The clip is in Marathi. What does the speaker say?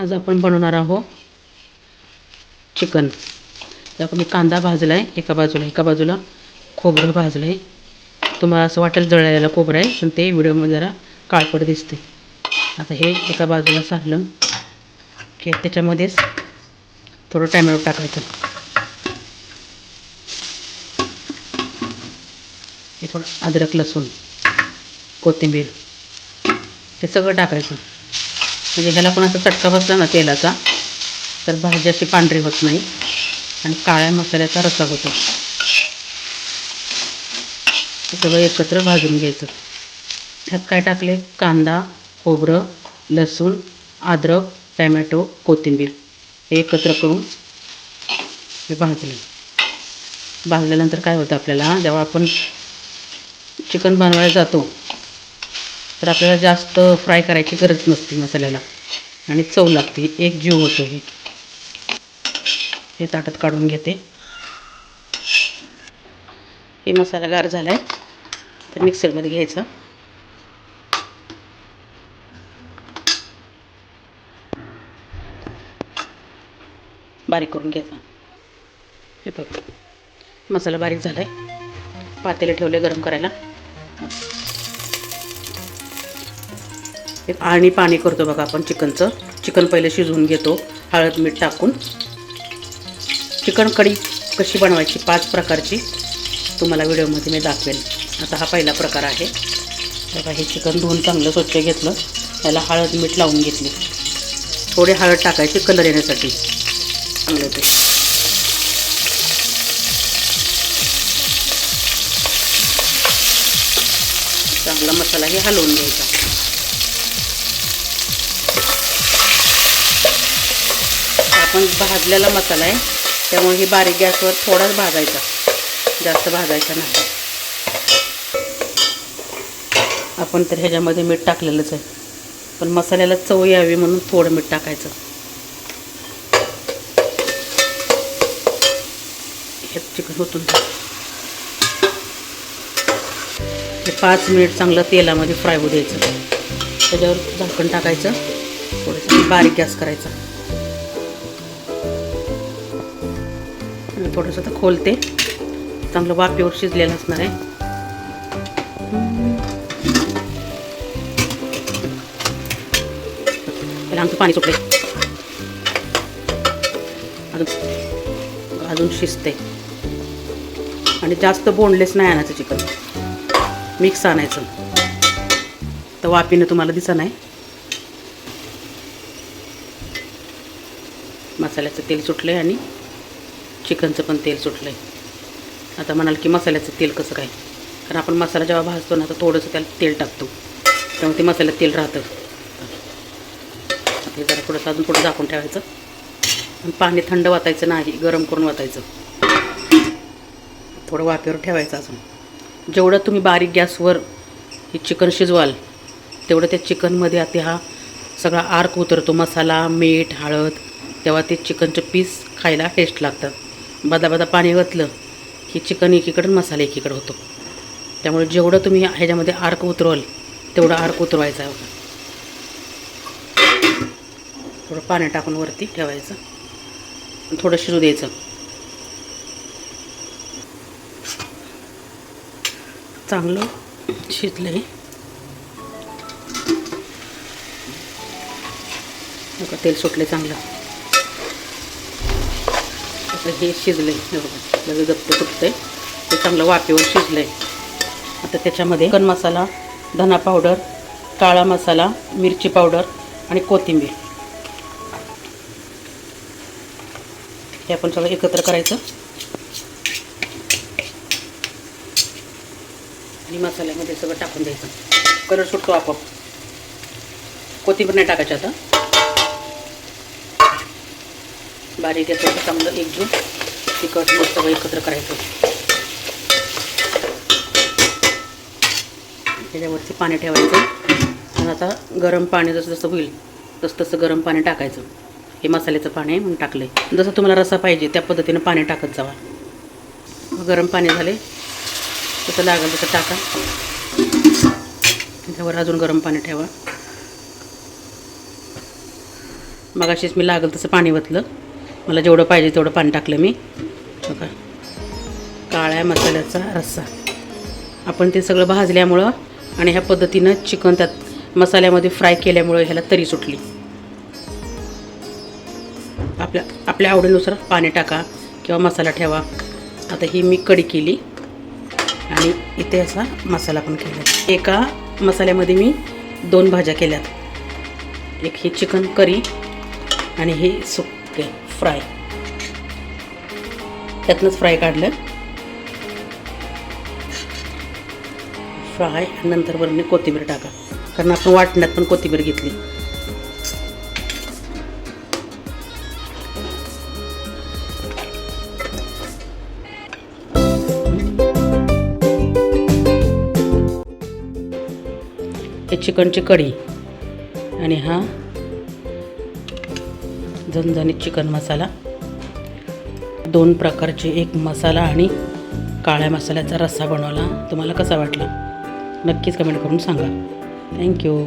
आज आपण बनवणार आहोत चिकन. त्यात मी कांदा भाजला आहे एका बाजूला एका बाजूला खोबरं भाजलं आहे तुम्हाला असं वाटेल जळलेलं खोबरं आहे पण ते व्हिडिओमध्ये जरा काळपट दिसते. आता हे एका बाजूला सारलं की त्याच्यामध्येच थोडं टॅमॅटो टाकायचं. हे थोडं अद्रक लसूण कोथिंबीर हे सगळं टाकायचं. म्हणजे ह्याला पण असा चटका बसला ना तेलाचा तर भाजी अशी पांढरी होत नाही. आणि काळ्या मसाल्याचा रसा होतो. सगळं एकत्र भाजून घ्यायचं. ह्यात काय टाकले? कांदा खोबरं लसूण अद्रक टॅमॅटो कोथिंबीर. हे एकत्र करून हे भाजले. भाजल्यानंतर काय होतं आपल्याला? जेव्हा आपण चिकन बनवायला जातो तर आपल्याला जास्त फ्राय करायची गरज नसते मसाल्याला. आणि चव लागते एक जीव होतो हे. हे ताटात काढून घेते. हे मसाला गार झाला आहे तर मिक्सरमध्ये घ्यायचं. बारीक करून घ्यायचा. हे बघ. मसाला बारीक झाला आहे पातेले ठेवले गरम करायला. एक आणि पाणी करतो बघा आपण चिकनचं. चिकन पहिले शिजवून घेतो. हळद मीठ टाकून. चिकन कढी कशी बनवायची? पाच प्रकारची. तुम्हाला व्हिडिओमध्ये मी दाखवेल आता हा पहिला प्रकार आहे. बघा हे चिकन धुवून चांगलं स्वच्छ घेतलं. त्याला हळद मीठ लावून घेतली. थोडे हळद टाकायचे कलर येण्यासाठी. चांगलं ते चांगला मसाला हे हलवून घ्यायचा. आपण भाजलेला मसाला आहे त्यामुळे ही बारीक गॅसवर थोडाच भाजायचा. जास्त भाजायचा नाही. आपण तर ह्याच्यामध्ये मीठ टाकलेलंच आहे. पण मसाल्याला चव यावी म्हणून थोडं मीठ टाकायचं. हे चिकन होतून हे पाच मिनिट चांगलं तेलामध्ये फ्राय होऊ द्यायचं. त्याच्यावर झाकण टाकायचं. थोडंसं बारीक गॅस करायचा. थोडंसं तर खोलते. चांगलं वाफेवर शिजलेलं असणार आहे. त्याला आमचं पाणी सुटले अजून अजून शिजते आणि जास्त बोनलेस नाही आणायचं चिकन. मिक्स आणायचं. तर वाफीनं तुम्हाला दिसा नाही मसाल्याचं तेल सुटलं आहे आणि चिकनचं पण तेल सुटलं आहे आता म्हणाल की मसाल्याचं तेल कसं काय? कारण आपण मसाला जेव्हा भाजतो ना तर थोडंसं त्याला तेल टाकतो. त्यामुळे ते मसाल्यात तेल राहतं. हे जरा थोडंसं अजून थोडं झाकून ठेवायचं. आणि पाणी थंड वाचायचं नाही गरम करून वाचायचं थोडं वाफेवर ठेवायचं अजून. जेवढं तुम्ही बारीक गॅसवर हे चिकन शिजवाल तेवढं त्या चिकनमध्ये आता हा सगळा आर्क उतरतो. मसाला मीठ हळद तेव्हा ते चिकनचं पीस खायला टेस्ट लागतं. बदा बदा पाणी घातलं की चिकन एकीकडं मसाला एकीकडं होतो. त्यामुळे जेवढं तुम्ही ह्याच्यामध्ये आर्क उतरवाल तेवढं आर्क उतरवायचं आहे थोडं पाणी टाकून वरती ठेवायचं. थोडं शिजू द्यायचं. चांगलं शिजलं हे. तेल सुटले चांगलं. आता हे शिजलं आहे बघा लगेच गप्प फुटतंय. ते चांगलं वाफेवर शिजलं आहे आता त्याच्यामध्ये चिकन मसाला धना पावडर काळा मसाला मिरची पावडर आणि कोथिंबीर. हे आपण सगळं एकत्र करायचं. आणि मसाल्यामध्ये सगळं टाकून द्यायचं. कलर सुटतो आपोआप. कोथिंबीर नाही टाकायची आता. बारीक गॅसवर चांगलं एकजून तिखट मीठ सगळं एकत्र करायचं. त्याच्यावरती पाणी ठेवायचं. आणि आता गरम पाणी जसं जसं होईल तसं तसं गरम पाणी टाकायचं. हे मसाल्याचं पाणी म्हणून टाकलं आहे जसं तुम्हाला रसा पाहिजे त्या पद्धतीनं पाणी टाकत जावा. गरम पाणी झाले तसं लागेल तसं टाका. त्याच्यावर अजून गरम पाणी ठेवा. मगाशीच मी लागेल तसं पाणी ओतलं. मला जेवढं पाहिजे तेवढं पाणी टाकलं मी. बघा. काळ्या मसाल्याचा रस्सा. आपण ते सगळं भाजल्यामुळं आणि ह्या पद्धतीनं चिकन त्यात मसाल्यामध्ये फ्राय केल्यामुळं ह्याला तरी सुटली. आपल्या आपल्या आवडीनुसार पाणी टाका किंवा मसाला ठेवा. आता ही मी कढी केली आणि इथे असा मसाला पण केला. एका मसाल्यामध्ये मी दोन भाज्या केल्यात. एक ही चिकन करी आणि हे सुक फ्राय त्यातनंच फ्राय काढलं. फ्राय नंतर नंतर मी कोथिंबीर टाका कारण आपण वाटण्यात पण कोथिंबीर घेतली. हे चिकनची कढी. आणि हा झणझणीत चिकन मसाला दोन प्रकारचे एक मसाला आणि काळ्या मसाल्याचा रस्सा बनवला. तुम्हाला कसा वाटला? नक्कीच कमेंट करून सांगा. थँक्यू